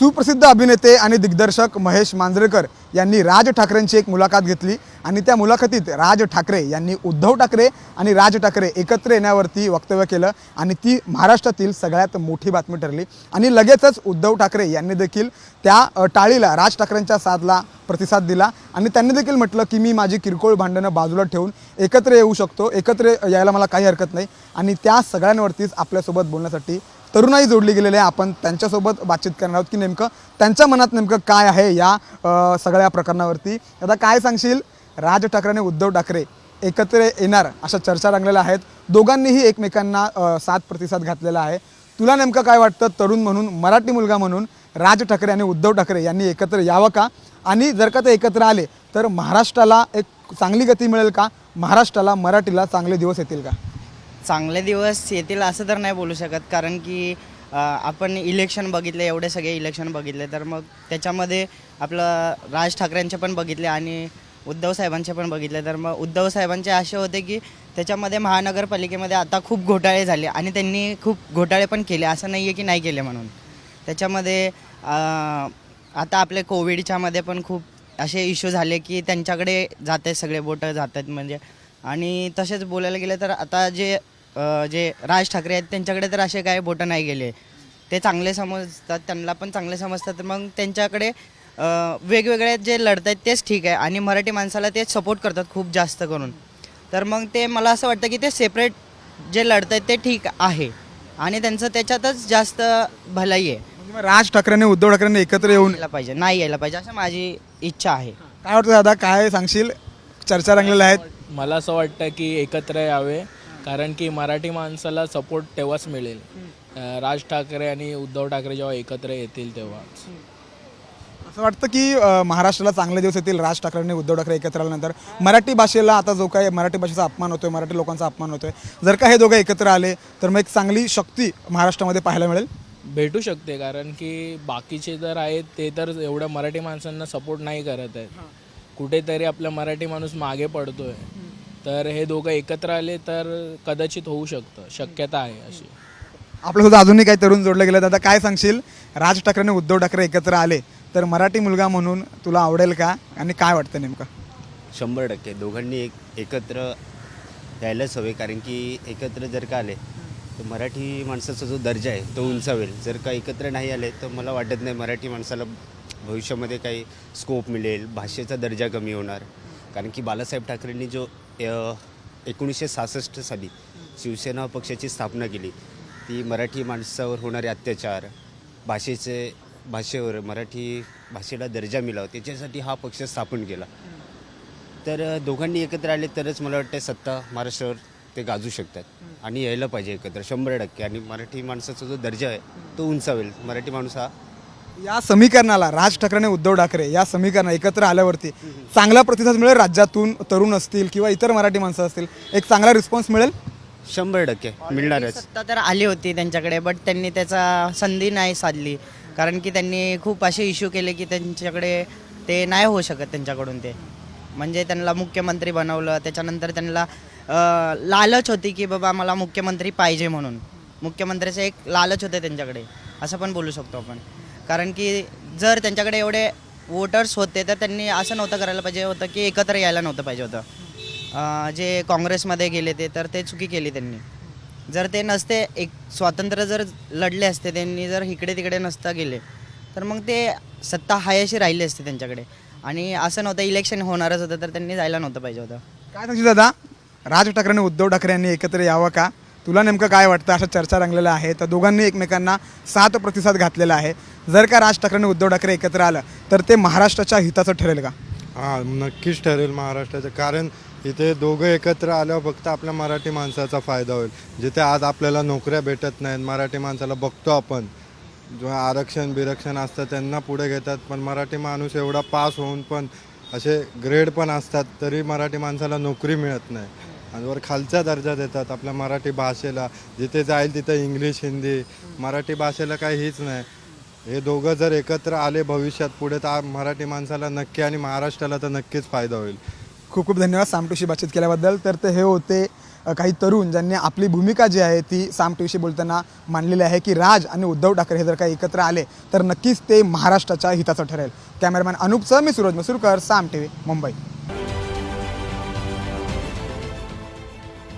सुप्रसिद्ध अभिनेते आणि दिग्दर्शक महेश मांजरेकर यांनी राज ठाकरेंची एक मुलाखत घेतली आणि त्या मुलाखतीत राज ठाकरे यांनी उद्धव ठाकरे आणि राज ठाकरे एकत्र येण्यावरती वक्तव्य केलं आणि ती महाराष्ट्रातील सगळ्यात मोठी बातमी ठरली. आणि लगेचच उद्धव ठाकरे यांनी देखील त्या टाळीला राज ठाकरेंच्या साथला प्रतिसाद दिला आणि त्यांनी देखील म्हटलं की मी माझी किरकोळ भांडणं बाजूला ठेवून एकत्र येऊ शकतो एकत्र यायला मला काही हरकत नाही आणि त्या सगळ्यांवरतीच आपल्यासोबत बोलण्यासाठी तरुणाई जोडली गेलेली आहे. आपण त्यांच्यासोबत बातचीत करणार आहोत की नेमकं त्यांच्या मनात नेमकं काय आहे या सगळ्या प्रकरणावरती. आता काय सांगशील? राज ठाकरे आणि उद्धव ठाकरे एकत्र येणार अशा चर्चा रंगलेल्या आहेत. दोघांनीही एकमेकांना साथ प्रतिसाद घातलेला आहे. तुला नेमकं काय वाटतं? तरुण म्हणून मराठी मुलगा म्हणून राज ठाकरे आणि उद्धव ठाकरे यांनी एकत्र यावं का? आणि जर का ते एकत्र आले तर महाराष्ट्राला एक चांगली गती मिळेल का? महाराष्ट्राला मराठीला चांगले दिवस येतील का? चांगले दिवस येतील असं तर नाही बोलू शकत कारण की आपण इलेक्शन बघितले एवढे सगळे इलेक्शन बघितले तर मग त्याच्यामध्ये आपलं राज ठाकरेंचे पण बघितले आणि उद्धव साहेबांचे पण बघितले. तर मग उद्धव साहेबांचे असे होते की त्याच्यामध्ये महानगरपालिकेमध्ये आता खूप घोटाळे झाले आणि त्यांनी खूप घोटाळे पण केले असं नाही आहे की नाही केले म्हणून. त्याच्यामध्ये आता आपले कोविडच्यामध्ये पण खूप असे इश्यू झाले की त्यांच्याकडे जाते सगळे बोटं जातात म्हणजे. आणि तसेच बोलायला गेलं तर आता जे अ, जे राज ठाकरे आहेत त्यांच्याकडे तर असे काही बोटं नाही गेले. ते चांगले समजतात त्यांना पण चांगले समजतात. तर मग त्यांच्याकडे अ, वेगवेगळे जे लढत आहेत तेच ठीक आहे. आणि मराठी माणसाला ते सपोर्ट करतात खूप जास्त करून. तर मग ते मला असं वाटतं की ते सेपरेट जे लढत आहेत ते ठीक आहे. आणि त्यांचं त्याच्यातच जास्त भलाई आहे. म्हणजे मग राज ठाकरे आणि उद्धव ठाकरेंनी एकत्र येऊन यायला पाहिजे. नाही यायला पाहिजे असं माझी इच्छा आहे. काय वाटतं दादा? काय सांगशील? चर्चा रंगलेल्या आहेत. मला असं वाटतं की एकत्र यावे. कारण की मराठी माणसाला सपोर्ट तेव्हाच मिळेल. राज ठाकरे आणि उद्धव ठाकरे जेव्हा एकत्र येतील तेव्हाच. असं वाटतं की अं, महाराष्ट्राला चांगले दिवस येतील राज ठाकरे आणि उद्धव ठाकरे एकत्र आल्यानंतर. मराठी भाषेला आता जो काही मराठी भाषेचा अपमान होतोय मराठी लोकांचा अपमान होतोय जर का हे दोघं एकत्र आले तर मग एक चांगली शक्ती महाराष्ट्रामध्ये पाहायला मिळेल? भेटू शकते कारण की बाकीचे जर आहेत ते तर एवढ्या मराठी माणसांना सपोर्ट नाही करत आहेत. कुठेतरी आपला मराठी माणूस मागे पडतोय. तर हे दोघं एकत्र आले तर कदाचित होऊ शकतं. शक्यता आहे अशी. आपल्यासुद्धा अजूनही काही तरुण जोडले गेले आता काय सांगशील? राज ठाकरे आणि उद्धव ठाकरे एकत्र आले तर मराठी मुलगा म्हणून तुला आवडेल का? आणि काय वाटतं नेमकं? शंभर टक्के. दोघांनी एक एकत्र यायलाच हवे कारण की एकत्र जर का आले तर मराठी माणसाचा जो दर्जा आहे तो उंचावेल. जर का एकत्र नाही आले तर मला वाटत नाही मराठी माणसाला भविष्यामध्ये काही स्कोप मिळेल. भाषेचा दर्जा कमी होणार. कारण की बाळासाहेब ठाकरेंनी जो एकोणीसशे सहासष्ट साली शिवसेना पक्षाची स्थापना केली. ती मराठी माणसावर होणारे अत्याचार भाषेचे भाषेवर मराठी भाषेला दर्जा मिळावा त्याच्यासाठी हा पक्ष स्थापन केला. तर दोघांनी एकत्र आले तरच मला वाटतं सत्ता महाराष्ट्रावर ते गाजू शकतात आणि यायला पाहिजे एकत्र शंभर टक्के. आणि मराठी माणसाचा जो दर्जा आहे तो उंचावेल. मराठी माणूस हा या समीकरणाला राज ठाकरे आणि उद्धव ठाकरे या समीकरणा एकत्र आल्यावरती चांगला प्रतिसाद मिळेल? राज्यातून तरुण असतील किंवा इतर मराठी माणसं असतील एक चांगला रिस्पॉन्स मिळेल? शंभर टक्के. मिळणारच. सत्ता तर आली होती त्यांच्याकडे बट त्यांनी त्याचा संधी नाही साधली. कारण की त्यांनी खूप असे इश्यू केले की त्यांच्याकडे ते नाही होऊ शकत त्यांच्याकडून ते. म्हणजे त्यांना मुख्यमंत्री बनवलं त्याच्यानंतर त्यांना अं, लालच होती की बाबा मला मुख्यमंत्री पाहिजे म्हणून. मुख्यमंत्र्याचं एक लालच होते त्यांच्याकडे. असं पण बोलू शकतो आपण. कारण की जर त्यांच्याकडे एवढे वोटर्स होते तर त्यांनी असं नव्हतं करायला पाहिजे होतं की एकत्र यायला नव्हतं पाहिजे होतं. जे काँग्रेसमध्ये गेले ते तर ते चुकी केली त्यांनी. जर ते नसते एक स्वातंत्र्य जर लढले असते त्यांनी जर इकडे तिकडे नसता गेले तर मग ते सत्ता हाय अशी राहिली असते त्यांच्याकडे. आणि असं नव्हतं इलेक्शन होणारच होतं तर त्यांनी जायला नव्हतं पाहिजे होतं. काय सांगशील दादा? राज ठाकरे आणि उद्धव ठाकरे यांनी एकत्र यावं का? तुला नेमकं काय वाटतं? अशा चर्चा रंगलेल्या आहेत. तर दोघांनी एकमेकांना सात प्रतिसाद घातलेला आहे. जर का राज ठाकरे आणि उद्धव ठाकरे एकत्र आलं तर ते महाराष्ट्राच्या हिताचं ठरेल का? हां नक्कीच ठरेल महाराष्ट्राचं. कारण इथे दोघं एकत्र आल्यावर फक्त आपल्या मराठी माणसाचा फायदा होईल. जिथे आज आपल्याला नोकऱ्या भेटत नाहीत मराठी माणसाला बघतो आपण. जो आरक्षण बिरक्षण असतं त्यांना पुढे घेतात. पण मराठी माणूस एवढा पास होऊन पण असे ग्रेड पण असतात तरी मराठी माणसाला नोकरी मिळत नाही. आणि वर खालचा दर्जा देतात आपल्या मराठी भाषेला. जिथे जाईल तिथं इंग्लिश हिंदी. मराठी भाषेला काही हीच नाही. हे दोघं जर एकत्र आले भविष्यात पुढे तर मराठी माणसाला नक्की आणि महाराष्ट्राला तर नक्कीच फायदा होईल. खूप खूप धन्यवाद सामटूशी बातचीत केल्याबद्दल. तर ते हे होते काही तरुण ज्यांनी आपली भूमिका जी आहे ती साम बोलताना मांडलेली आहे की राज आणि उद्धव ठाकरे हे जर काही एकत्र आले तर नक्कीच ते महाराष्ट्राच्या हिताचं ठरेल. कॅमेरामॅन अनुपचं मी सूरज मसूरकर साम टी व्ही मुंबई.